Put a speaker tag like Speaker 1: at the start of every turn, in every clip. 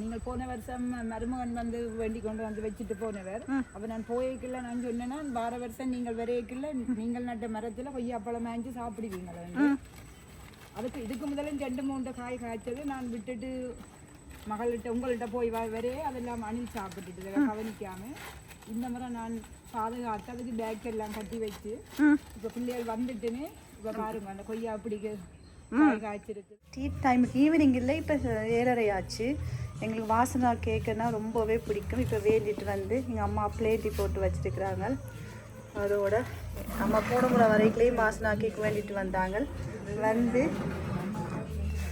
Speaker 1: நீங்கள் போன வருஷம் மருமகன் வந்து வேண்டி கொண்டு வந்து வச்சுட்டு போனவர் அப்ப நான் போய்க்குள்ள நான் சொன்னேன்னா வார வருஷம் நீங்கள் வரையக்குள்ள நீங்கள் நட்ட மரத்துல கொய்யாப்பழம் வாங்கி சாப்பிடுவீங்களா அதுக்கு இதுக்கு முதல்ல ரெண்டு மூன்று காய் காய்ச்சது நான் விட்டுட்டு மகள்கிட்ட உங்கள்கிட்ட போய் வரையே அதெல்லாம் அணில் சாப்பிட்டுட்டு கவனிக்காம இந்த முறை நான் பாதுகாத்து அதுக்கு பேக் எல்லாம் கட்டி வச்சு இப்ப பிள்ளைகள் வந்துட்டுன்னு இப்ப பாருங்க அந்த கொய்யா பிடிக்க
Speaker 2: டீ டைமுக்கு ஈவினிங் இல்லை இப்போ ஏழரை ஆச்சு எங்களுக்கு வாசனா கேக்குன்னா ரொம்பவே பிடிக்கும். இப்போ வேண்டிட்டு வந்து எங்கள் அம்மா பிளேட்டி போட்டு வச்சிருக்கிறாங்க. அதோட அம்மா போன முறை வரைக்குலேயும் வாசனா கேக் வேண்டிட்டு வந்தாங்க. வந்து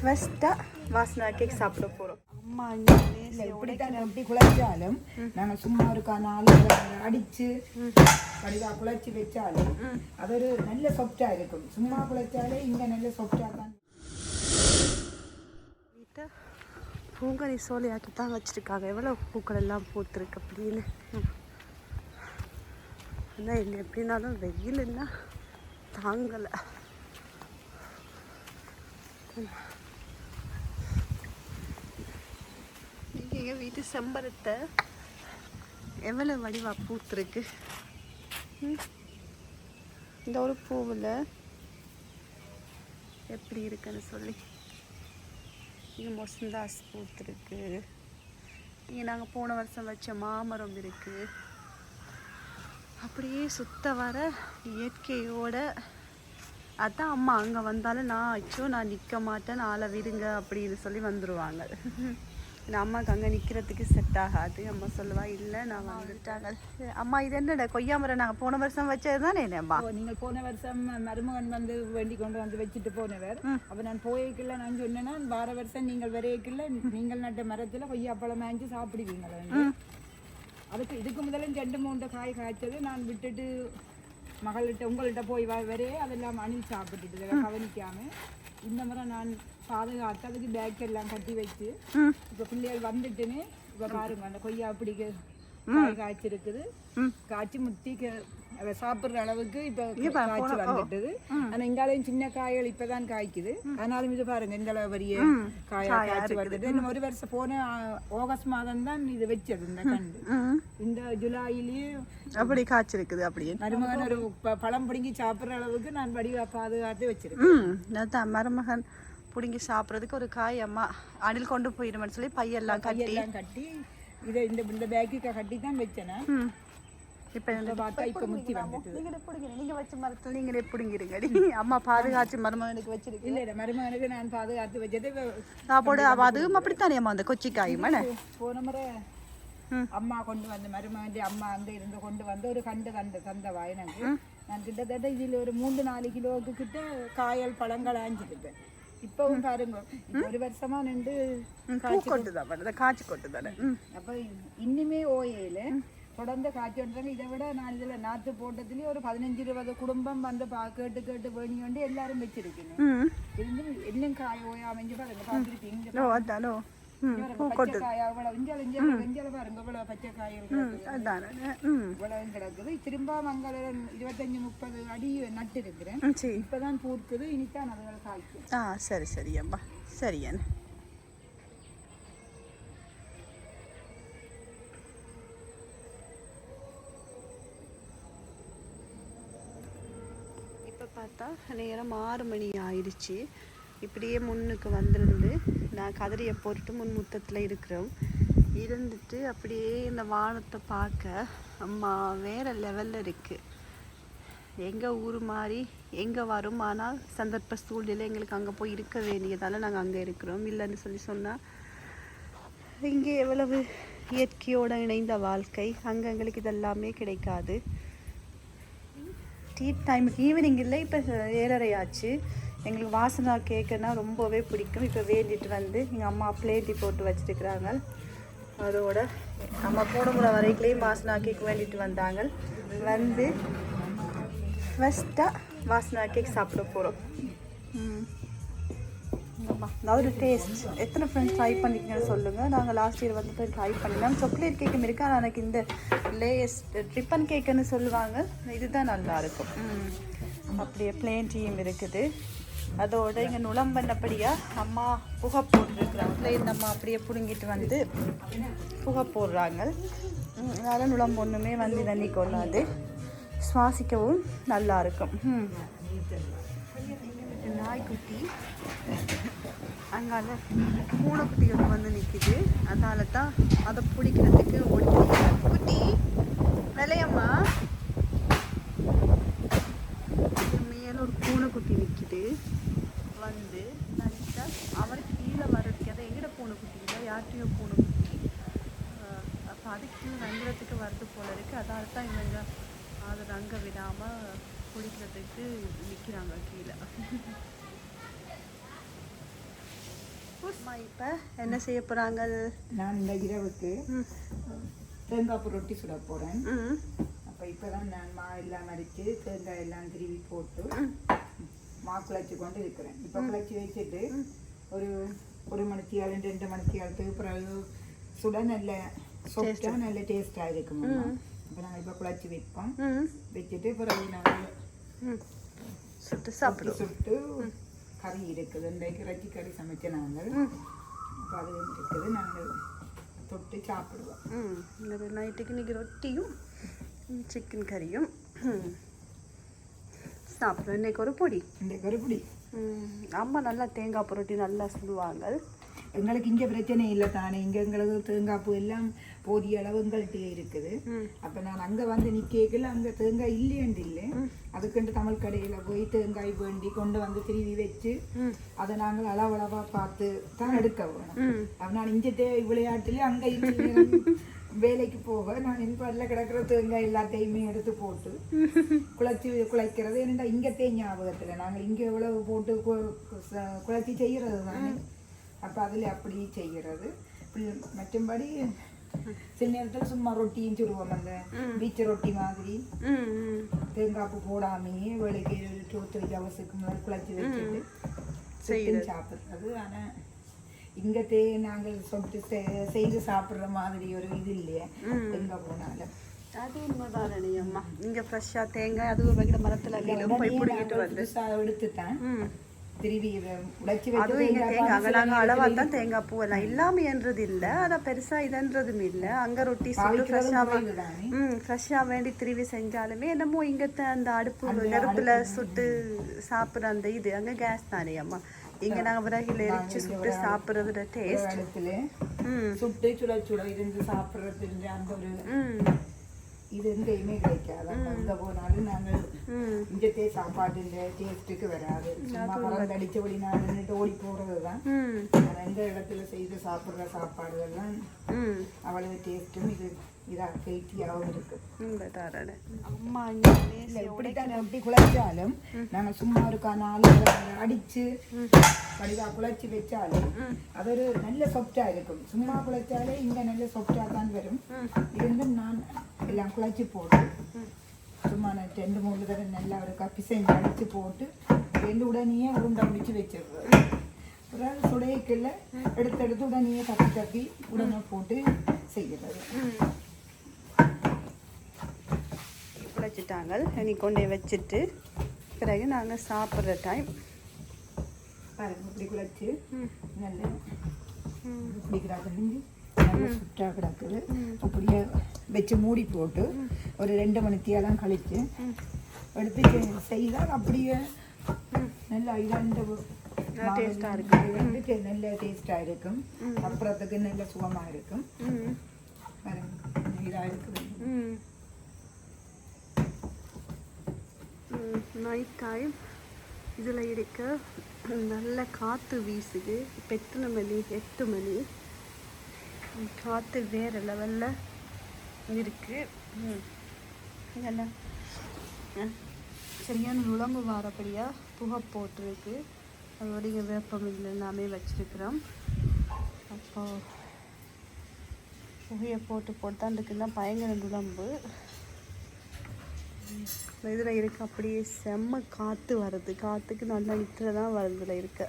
Speaker 2: ஃபஸ்ட்டாக வாசனா கேக் சாப்பிட போகிறோம் அம்மா இங்கே
Speaker 1: இல்ல இப்படித்தான் எப்படி குழைச்சாலும் நாங்க சும்மா இருக்கா நாலு அடிச்சு வடிவா குழைச்சி வச்சாலும் அது ஒரு நல்ல சொப்டா இருக்கும். சும்மா குழைச்சாலே இங்க நல்ல சொப்டா தான்
Speaker 2: வீட்டை சோலையாக்கி தான் வச்சுருக்காங்க. எவ்வளோ பூக்கள் எல்லாம் பூத்துருக்கு அப்படின்னு. ஆனால் என்ன எப்படின்னாலும் வெயிலுன்னா தாங்கலை. நீங்கள் எங்கள் வீட்டு செம்பரத்தை எவ்வளோ வடிவாக பூத்துருக்கு? இந்த ஒரு பூவில் எப்படி இருக்குன்னு சொல்லி. இங்கே மொசந்தாஸ் பூத்துருக்கு இங்கே நாங்கள் போன வருஷம் வச்ச மாமரம் இருக்குது அப்படியே சுத்த வர இயற்கையோட அதான் அம்மா அங்கே வந்தாலும் நான் அச்சோ நான் நிற்க மாட்டேன் ஆளை விடுங்க அப்படின்னு சொல்லி வந்துடுவாங்க நான் அம்மாவுக்கு அங்கே நிற்கிறதுக்கு செட் ஆகாது. அம்மா சொல்லுவா இல்லை நான் வந்துட்டாங்க. அம்மா இது என்னடா கொய்யா மரம் நாங்கள் போன வருஷம் வச்சது தானே
Speaker 1: ஓ, நீங்கள் போன வருஷம் மருமகன் வந்து வேண்டி கொண்டு வந்து வச்சுட்டு போனவர். அப்ப நான் போய்க்குள்ள நான் சொன்னேன்னா வார வருஷம் நீங்கள் வரையக்குள்ள நீங்கள் நட்ட மரத்துல கொய்யாப்பழம் வாங்கி சாப்பிடுவீங்களா அதுக்கு இதுக்கு முதல்ல ரெண்டு மூன்று காய் காய்ச்சது. நான் விட்டுட்டு மகள்கிட்ட உங்கள்கிட்ட போய் வரையே அதெல்லாம் அணில் சாப்பிட்டுட்டு இதெல்லாம் கவனிக்காம. இந்த முறை நான் பாதுகாத்து அதுக்கு பேக் எல்லாம் கட்டி வச்சு இப்ப பிள்ளைகள் வந்துட்டுன்னு இப்ப பாருங்க அந்த கொய்யா பிடிக்க காய்ச்சிருக்குது. காய்ச்சி முத்தி அவ சாப்பிடுற அளவுக்கு இப்ப காய்ச்சி வந்துட்டுது. ஆனா இங்காலையும் சின்ன காய்கள் இப்பதான் காய்க்குது. ஆனாலும் இது பாருங்க இந்த அளவு பெரிய காயா காய்ச்சி வருது இன்னும் ஒரு வருஷம் போன ஆகஸ்ட் மாதம் தான் இது வச்சது இந்த கண்டு இந்த ஜூலையிலேயே
Speaker 2: அப்படி காய்ச்சிருக்குது அப்படியே.
Speaker 1: மருமகன் ஒரு பழம் பிடுங்கி சாப்பிடுற அளவுக்கு நான் வடிவா பாதுகாத்து வச்சிருக்கேன்.
Speaker 2: மருமகன் பிடுங்கி சாப்பிட்றதுக்கு ஒரு காய் அம்மா அணில் கொண்டு போயிடுமென்னு சொல்லி பையெல்லாம் கட்டி.
Speaker 1: கையெல்லாம் கட்டி இதை இந்த இந்த பேக்குக்கு கட்டி தான் வச்சேன்?
Speaker 2: இப்போ
Speaker 1: இப்ப பார்த்தா இப்ப முத்தி வந்துட்டு
Speaker 2: நீங்களே பிடிங்க நீங்கள் வச்ச மரத்தில் நீங்களே பிடுங்கிருங்கடி அம்மா பாதுகாத்து மருமகனுக்கு வச்சிருக்கு.
Speaker 1: இல்ல இல்ல மருமகனுக்கு நான் பாதுகாத்து வச்சது.
Speaker 2: சாப்பாடு அவ அதுவும் அப்படித்தானே அம்மா அந்த கொச்சிக்காய் மன
Speaker 1: போன முறை அம்மா கொண்டு வந்து மருமகன் அம்மா அங்க இருந்து கொண்டு வந்து ஒரு கண்டு கண்டு தந்தவா எனக்கு. நான் கிட்டத்தட்ட இதுல ஒரு மூன்று நாலு கிலோவுக்கு கிட்ட காயல் பழங்கள் ஆஞ்சிருப்பேன். இப்பவும் பாருங்க. ஒரு வருஷமா நின்று
Speaker 2: கொட்டு தான் பண்ணுது காய்ச்சி கொட்டு தானே?
Speaker 1: அப்ப இன்னுமே ஓயையில தொடர்ந்து காய்ச்சி விடுறாங்க இதை விட நான் இதுல நாத்து போட்டதுலயே ஒரு பதினஞ்சு இருபது குடும்பம் வந்து பா கேட்டு கேட்டு வேணி கொண்டு எல்லாரும் வச்சிருக்கேன். இருந்தும் இன்னும் காய் ஓயா அமைஞ்சு பாருங்க பார்த்துருக்கீங்க
Speaker 2: ஓ அதானோ ம் பூ
Speaker 1: பச்சை காயா இவ்வளவு இஞ்சால இஞ்சால இஞ்சால பாருங்க இவ்வளவு பச்சை காய்கள் கிடக்குது. திரும்ப மங்கள இருபத்தஞ்சு முப்பது அடி நட்டு இருக்கிறேன் இப்பதான் பூர்க்குது இனித்தான் அதுகள் காய்க்கும்
Speaker 2: ஆ சரி சரி அம்மா சரி அண்ணா இப்போ பார்த்தா நேரம் ஆறு மணி ஆயிடுச்சு இப்படியே முன்னுக்கு வந்திருந்து நான் கதிரையை போட்டுட்டு முன் முத்தத்தில் இருக்கிறோம். இருந்துட்டு அப்படியே இந்த வானத்தை பார்க்க அம்மா வேறு லெவலில் இருக்குது எங்கள் ஊர் மாதிரி எங்கே வரும்? ஆனால் சந்தர்ப்ப சூழ்நிலை எங்களுக்கு அங்கே போய் இருக்க வேண்டியதால் நாங்கள் அங்கே இருக்கிறோம். இல்லைன்னு சொல்லி சொன்னால் இங்கே எவ்வளவு இயற்கையோடு இணைந்த வாழ்க்கை. அங்கே எங்களுக்கு இதெல்லாமே கிடைக்காது. டீ டைமுக்கு ஈவினிங் இல்லை இப்போ ஏழரை ஆச்சு. எங்களுக்கு வாசனா கேக்குன்னா ரொம்பவே பிடிக்கும். இப்போ வேண்டிட்டு வந்து எங்கள் அம்மா பிளேட்டி போட்டு வச்சுருக்கிறாங்க. அதோட அம்மா போன முறை வரைக்குலேயும் வாசனா கேக் வேண்டிட்டு வந்தாங்க. வந்து ஃபஸ்ட்டாக வாசனா கேக் சாப்பிட போகிறோம் அதாவது டேஸ்ட் எத்தனை ஃப்ரெண்ட்ஸ் ட்ரை பண்ணிக்கங்கன்னு சொல்லுங்கள் நாங்கள் லாஸ்ட் இயர் வந்துட்டு ட்ரை பண்ணினோம் சாக்லேட் கேக்கும் இருக்கு? ஆனால் எனக்கு இந்த லேயஸ்ட் ட்ரிப்பன் கேக்குன்னு சொல்லுவாங்க. இதுதான் நல்லாயிருக்கும் அப்படியே பிளேன் டீயும் இருக்குது. அதோட இங்கே நுளம் பண்ணபடியா அம்மா புகை போட்டுருக்குறாங்களே இந்த அம்மா அப்படியே பிடுங்கிட்டு வந்து புகை போடுறாங்க. அதனால் நுளம் ஒன்றுமே வந்து தண்ணி கொள்ளாது. சுவாசிக்கவும் நல்லா இருக்கும். நாய்க்குட்டி அங்கால பூனைக்குட்டி ஒன்று வந்து நிற்கிது அதனால தான் அதை பிடிக்கிறதுக்கு ஓடி குட்டி நிலையம்மா மேல ஒரு பூனைக்குட்டி நிற்கிது வந்து நினச்சா அவர் கீழே வர்றதுக்கு அதை எங்கட பூனைக்குட்டி இல்லை யார்கிட்டயோ பூனைக்குட்டி. அப்போ அது கீழே நங்குறதுக்கு வருது போல இருக்கு. அதால தான் இவங்க அதை நங்க விடாமல் குடிக்கிறதுக்கு நிற்கிறாங்க கீழே. இப்போ என்ன செய்ய போகிறாங்க
Speaker 1: நான் இந்த இரவுக்கு தேங்காய் ரொட்டி சுட போறேன்.
Speaker 2: ம்.
Speaker 1: அப்போ இப்போதான் நான் மா எல்லாம் அரைச்சு தேங்காய் எல்லாம் திருவி போட்டு மா குழச்சி கொண்டு இருக்கிறேன் இப்போ குழச்சி வச்சுட்டு ஒரு ஒரு மணித்தியால் ரெண்டு மணித்தியாலத்துக்கு பிறகு சுட நல்ல சொட்டா நல்ல டேஸ்டாக இருக்கும் அப்போ நாங்கள் இப்போ குழச்சி வைப்போம். வச்சுட்டு பிறகு நாங்கள்
Speaker 2: சுட்டு சாப்பிடுவோம்.
Speaker 1: சுட்டு கறி இருக்குது. இன்றைக்கு இறைச்சி கறி சமைச்ச நாங்கள். அப்போ அது இருக்குது. நாங்கள் தொட்டு சாப்பிடுவோம்.
Speaker 2: இந்த நைட்டுக்கு இன்னைக்கு ரொட்டியும் சிக்கன் கறியும் ம். சாப்பிடுவோம் இன்னைக்கு ஒரு பொடி.
Speaker 1: இந்த கருப்படி
Speaker 2: ம், அம்மா நல்லா தேங்காய் புரட்டி நல்லா சுடுவாங்க.
Speaker 1: எங்களுக்கு இங்கே பிரச்சனை இல்லை தானே. இங்கே எங்களுக்கு தேங்காய் பூ எல்லாம் போதிய அளவு எங்கள்கிட்ட இருக்குது. அப்போ நான் அங்கே வந்து நிற்கல அங்கே தேங்காய் இல்லையண்டு இல்லை. அதுக்குண்டு தமிழ் கடையில் போய் தேங்காய் வேண்டி கொண்டு வந்து திருவி வச்சு. அதை நாங்கள் அளவளவாக பார்த்து தான் எடுக்க வேணும் நான் இங்கே தே விளையாட்டுலேயே அங்கே வேலைக்கு போக நான் என் பல்ல கிடக்கிற தேங்காய் எல்லாத்தையுமே எடுத்து போட்டு குழச்சி குழைக்கிறது. என்னடா இங்கத்தே ஞாபகத்தில் நாங்கள் இங்கே எவ்வளவு போட்டு குழச்சி செய்கிறது தானே. அப்போ அதில் அப்படி செய்கிறது மற்றும்படி சில நேரத்தில் சும்மா ரொட்டியும் சுடுவோம் அந்த பீச்ச ரொட்டி மாதிரி.
Speaker 2: ம் ம்.
Speaker 1: தேங்காய் பூ போடாமையே த்ரீ ஹவர்ஸுக்கு முன்னாடி குழச்சி வச்சுட்டு சுட்டு சாப்பிட்றது. ஆனால் இங்கத்தே நாங்கள் சொட்டு செய்து சாப்பிட்ற மாதிரி ஒரு இது இல்லையே எங்கே போனாலும்
Speaker 2: அது உண்மைதான் அம்மா. இங்கே ஃப்ரெஷ்ஷாக தேங்காய் அதுவும் வைக்கிற மரத்தில் போய்
Speaker 1: திருவி உடைச்சி தேங்காய்
Speaker 2: நாங்கள் அளவாக தான் தேங்காய் பூவெல்லாம் இல்லாமையன்றது இல்லை அதை பெருசாக இதன்றதும் இல்லை. அங்கே ரொட்டி சுட்டு ஃப்ரெஷ்ஷாக ம் ஃப்ரெஷ்ஷாக வேண்டி திருவி செஞ்சாலுமே என்னமோ இங்கே அந்த அடுப்பு நெருப்பில் சுட்டு சாப்பிட்ற அந்த இது. அங்கே கேஸ் தானே அம்மா. இங்கே நாங்கள் விறகுல எரிச்சு சுட்டு சாப்பிட்றதோட டேஸ்ட்
Speaker 1: சுட்டு சுட சுட இருந்து சாப்பிட்றது அந்த ஒரு
Speaker 2: ம்
Speaker 1: இது எங்கேயுமே கிடைக்காது. அங்கே போனாலும் நாங்கள்
Speaker 2: ம்.
Speaker 1: இங்கத்தே சாப்பாட்டின் டேஸ்ட்டுக்கு வராது. சும்மா மரம் அடிச்சபடி நான் நின்றுட்டு ஓடி போகிறது தான்
Speaker 2: ம்.
Speaker 1: ஆனால் இந்த இடத்துல செய்து சாப்பிட்ற சாப்பாடுகள்லாம் அவ்வளவு டேஸ்ட்டும் இது இதாக ஹெல்த்தியாகவும் இருக்கு.
Speaker 2: அம்மா
Speaker 1: இல்லை இப்படித்தான் எப்படி குழைச்சாலும் நாங்கள் சும்மா இருக்கா நாலு அடித்து வடிவா குழைச்சி வச்சாலும் அது ஒரு நல்ல சொப்டா இருக்கும். சும்மா குழைச்சாலே இங்கே நல்ல சொப்டா தான் வரும். இருந்தும் நான் எல்லாம் குழைச்சி போட்டு சும்மா ரெண்டு மூணு தடவை நல்லா ஒரு கப்பி செஞ்சு அடித்து போட்டு ரெண்டு உடனேயே உருண்டை முடிச்சு வச்சிடுறது அப்புறம் சுடையக்கில் எடுத்து எடுத்து உடனே தப்பி தப்பி உடனே போட்டு செய்கிறது
Speaker 2: குழைச்சிட்டாங்க இனி கொண்டு வச்சுட்டு பிறகு நாங்கள் சாப்பிட்ற டைம்
Speaker 1: பாருங்க இப்படி குழைச்சி நல்ல இப்படி நல்ல சுட்டாக கிடக்குது அப்படியே வச்சு மூடி போட்டு ஒரு ரெண்டு மணித்தியாலாம் கழித்து எடுத்து செய்தால் அப்படியே நல்ல இரண்டு
Speaker 2: டேஸ்ட்டாக இருக்கும்.
Speaker 1: நல்ல டேஸ்டாக இருக்கும். அப்புறத்துக்கு நல்ல சுகமாக இருக்கும். இதாக இருக்குது.
Speaker 2: நைட் டைம் இதில் இருக்க நல்ல காற்று வீசுது. இப்போ எத்தனை மணி? எட்டு மணி. காற்று வேறு லெவலில் இருக்குது இதெல்லாம் சரியான நுழம்பு வாரப்படியாக புகை போட்டிருக்கு. அதோட வேப்பம் வேப்பமில் எல்லாமே வச்சுருக்குறோம். அப்போ புகையை போட்டு போட்டு தான் இருக்குன்னா பயங்கர நுழம்பு. இதில் இருக்க அப்படியே செம்ம காற்று வருது காற்றுக்கு நல்லா நித்திர தான் வருதுல இருக்க.